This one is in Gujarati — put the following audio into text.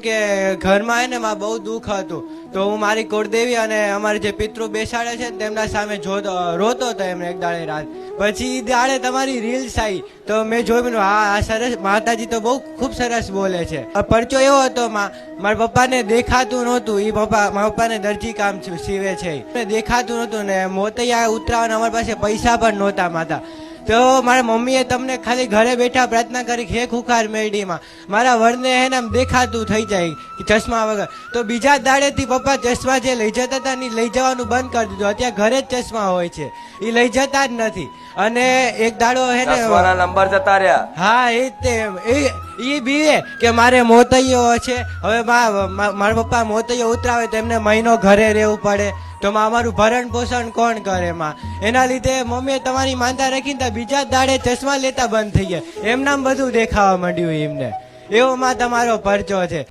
કે ઘરમાં એને માં બહુ દુઃખ હતું. તો હું મારી કુળદેવી અને અમારે જે પિતૃ બેસાડે છે તેમના સામે જોતો, રોતો હતો એમને એક દાડે રાત. પછી દાડે તમારી રીલ્સ આવી તો મેં જોયું હા, આ સરસ, માતાજી તો બહુ ખૂબ સરસ બોલે છે. પરચો એવો હતો મારા પપ્પાને દેખાતું નહોતું. એ પપ્પા, મારા પપ્પાને દરજી કામ સીવે છે. દેખાતું નહોતું ને મોતૈયા ઉતરાવાના અમારી પાસે પૈસા પણ નહોતા માતા. તો મારા મમ્મીએ તમને ખાલી ઘરે બેઠા પ્રાર્થના કરી હે ખુખાર મેરડીમાં મારા વરને હે આમ દેખાતું થઈ જાય ચશ્મા વગર. તો બીજા દાડેથી પપ્પા ચશ્મા જે લઈ જતા હતા ને લઈ જવાનું બંધ કરી દીધું. અત્યારે ઘરે જ ચશ્મા હોય છે. એ લઈ જતા જ નથી. અને એક દાડો હે ને નંબર જતા રહ્યા. હા એ જ તે એ બીવે કે મારે મોતૈયો છે. હવે મારા પપ્પા મોતૈયો ઉતરાવે તો એમને મહિનો ઘરે રહેવું પડે. તો અમારું ભરણ પોષણ કોણ કરે માં? એના લીધે મમ્મીએ તમારી માનતા રાખીને બીજા દાડે ચશ્મા લેતા બંધ થઈ ગયા. એમનામ બધું દેખાવા માંડ્યું એમને. એવો માં તમારો પરચો છે.